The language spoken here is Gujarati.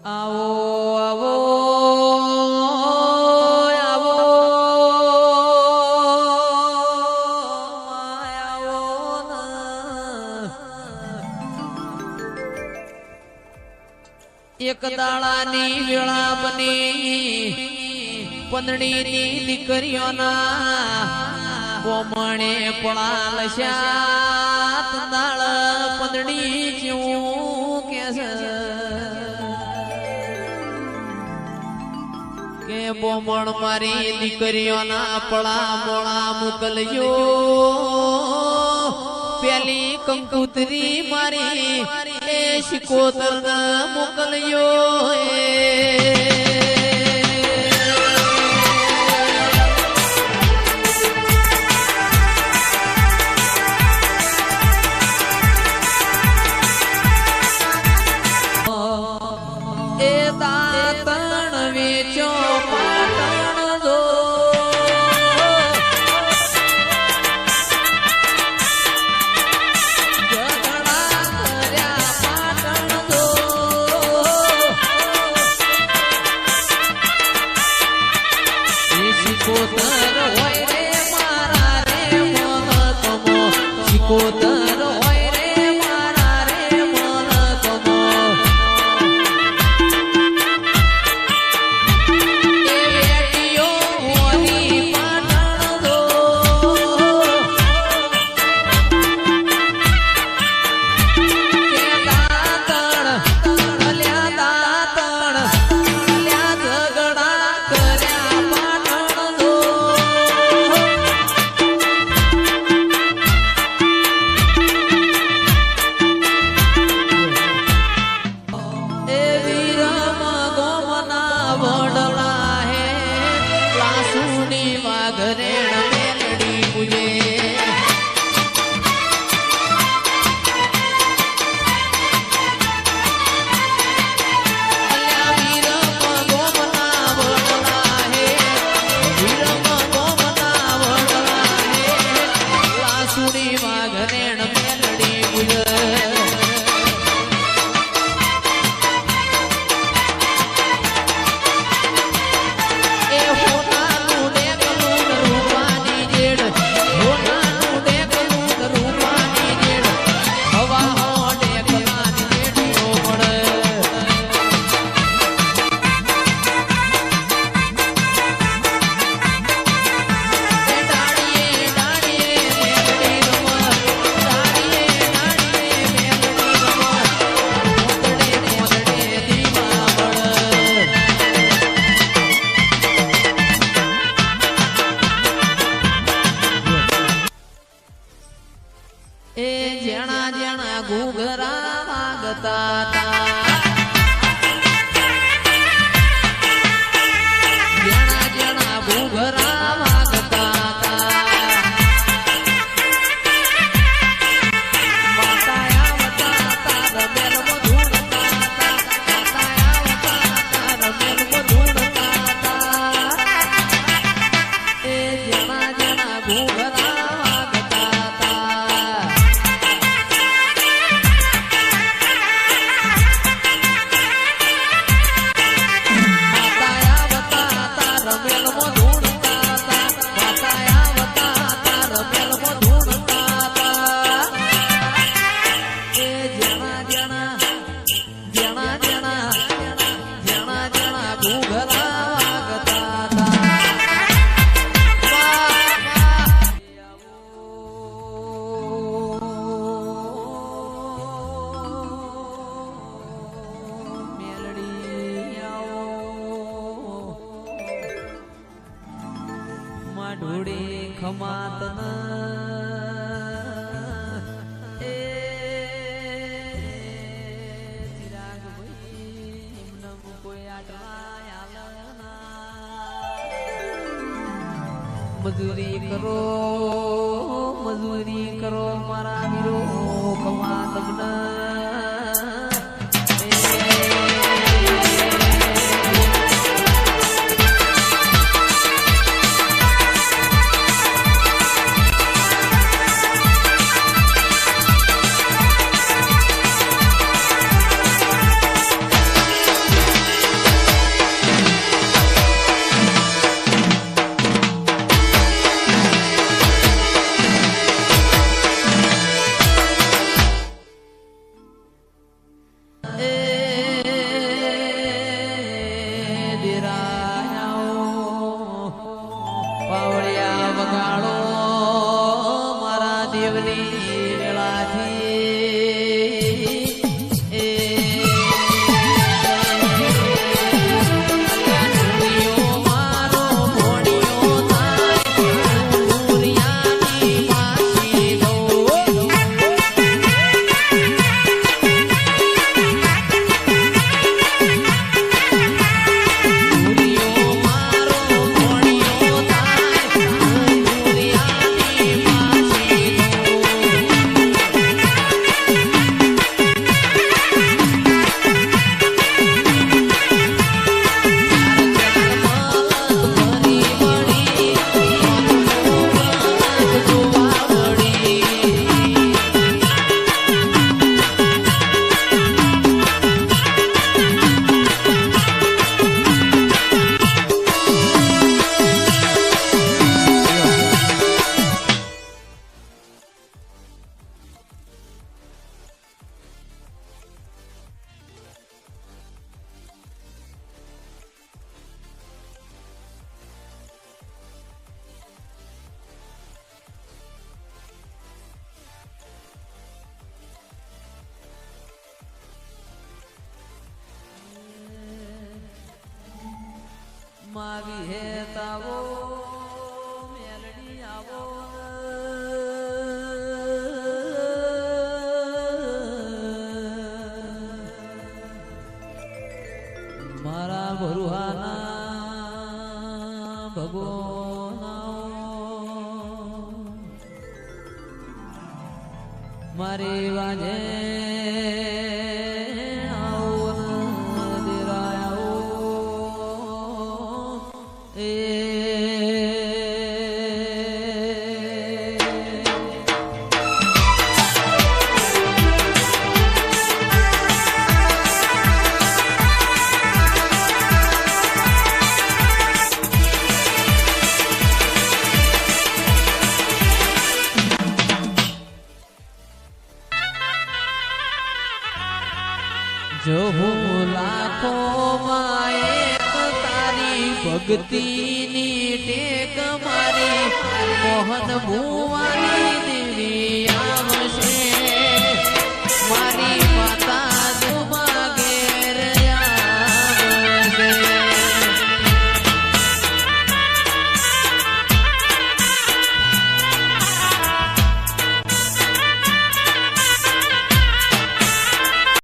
એક દાડાની વિળાપની પંદડીની દીકરીઓના કોમણે પડાલ સાત દાળ પંદડી જેવું કે છે બોમણ મારી દીકરીઓના પડા મોડા મોકલ્યો. પેલી કંકુતરી મારી એ શિકોતર મોકલજો ตาตา માં ઢોળે ખમાત એ ચિરાગ ભાઈ, એમનમ કોઈ આટવાય મજૂરી કરો મજૂરી કરો મારા વીરો ખમા તમને မနီလာသီ માવી હે તાવો મેલડી આવો. મારા ભરુહાના ભગવાન મારી વાજે જો હું લાખો માએ તારી ભક્તિની ટેક મારી મોહન ભુવાની દેવી